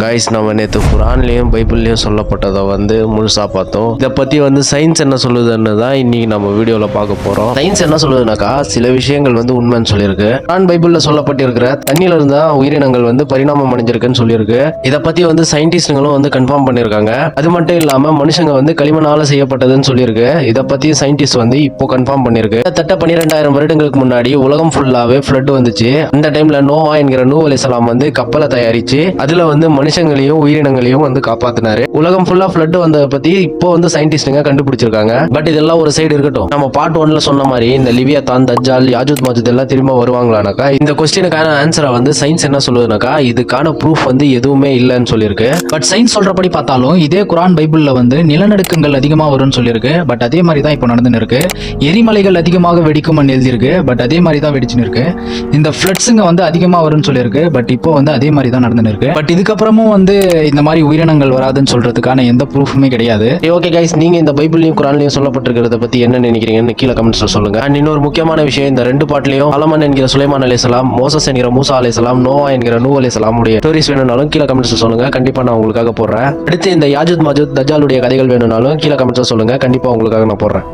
Guys நம்ம நேற்று குரான்லேயும் பைபிள்லேயும் சொல்லப்பட்டதை வந்து முழுசாக பார்த்தோம். இதை பற்றி வந்து சயின்ஸ் என்ன சொல்லுதுன்னு தான் இன்னைக்கு நம்ம வீடியோவில் பார்க்க போகிறோம் சயின்ஸ் என்ன சொல்லுதுனாக்கா சில விஷயங்கள் வந்து உண்மைன்னு சொல்லியிருக்கு. குரான் பைபிளில் சொல்லப்பட்டிருக்கிற தண்ணியில இருந்தா உயிரினங்கள் வந்து பரிணாமம் அடைஞ்சிருக்குன்னு சொல்லியிருக்கு. இதை பற்றி வந்து சயின்டிஸ்டுங்களும் வந்து கன்ஃபார்ம் பண்ணியிருக்காங்க. அது மட்டும் இல்லாமல் மனுஷங்க வந்து களிமணால் செய்யப்பட்டதுன்னு சொல்லியிருக்கு. இதை பற்றி சயின்டிஸ்ட் வந்து இப்போ கன்ஃபார்ம் பண்ணியிருக்கு. தட்ட பன்னிரெண்டாயிரம் வருடங்களுக்கு முன்னாடி உலகம் ஃபுல்லாகவே ஃப்ளட் வந்துச்சு. அந்த டைமில் நோவா என்கிற நூ அலைசலாம் வந்து கப்பலை தயாரிச்சு அதில் வந்து மனுஷங்களையும் உயிரினங்களையும் வந்து காப்பாத்தினாரு. உலகம் ஃபுல்லா ஃப்ளட் வந்ததை பத்தி இப்போ வந்து சயின்டிஸ்டுங்க கண்டுபிடிச்சிருக்காங்க. பட் இதெல்லாம் ஒரு சைடு இருக்கட்டும். நம்ம பார்ட் ஒன்ல சொன்ன மாதிரி இந்த லிவியா தான் தஜால் யாஜூத் மாஜூத் எல்லாம் திரும்ப வருவாங்களானாக்கா இந்த கொஸ்டினுக்கான ஆன்சரை வந்து சயின்ஸ் என்ன சொல்லுதுனாக்கா இதுக்கான ப்ரூஃப் வந்து எதுவுமே இல்லைன்னு சொல்லியிருக்கு. பட் சயின்ஸ் சொல்றபடி பார்த்தாலும் இதே குரான் பைபிள்ல வந்து நிலநடுக்கங்கள் அதிகமாக வரும்னு சொல்லியிருக்கு. பட் அதே மாதிரி தான் இப்போ நடந்துன்னு இருக்கு. எரிமலைகள் அதிகமாக வெடிக்கும்னு எழுதியிருக்கு. பட் அதே மாதிரி தான் வெடிச்சுன்னு இருக்கு. இந்த ஃப்ளட்ஸுங்க வந்து அதிகமாக வரும்னு சொல்லியிருக்கு. பட் இப்போ வந்து அதே மாதிரி தான் நடந்துன்னு இருக்கு. பட் இதுக்கப்புறம் இதுக்கப்புறமும் வந்து இந்த மாதிரி உயிரினங்கள் வராதுன்னு சொல்றதுக்கான எந்த ப்ரூஃபுமே கிடையாது. ஓகே கைஸ் நீங்க இந்த பைபிள்லயும் குரான்லயும் சொல்லப்பட்டிருக்கிறத பத்தி என்ன நினைக்கிறீங்கன்னு கீழே கமெண்ட்ஸ்ல சொல்லுங்க. அண்ட் இன்னொரு முக்கியமான விஷயம் இந்த ரெண்டு பாட்டிலையும் அலமன் என்கிற சுலைமான் அலிசலாம் மோசஸ் என்கிற மூசா அலிசலாம் நோவா என்கிற நூ அலிசலாம் உடைய ஸ்டோரிஸ் வேணும்னாலும் கீழே கமெண்ட்ஸ்ல சொல்லுங்க. கண்டிப்பா நான் உங்களுக்காக போடுறேன். அடுத்து இந்த யாஜத் மாஜுத் தஜாலுடைய கதைகள் வேணும்னாலும் கீழே கமெண்ட்ஸ்ல சொல்லுங்க. கண்டிப்பா உங்களுக்காக நான் போடுறேன்.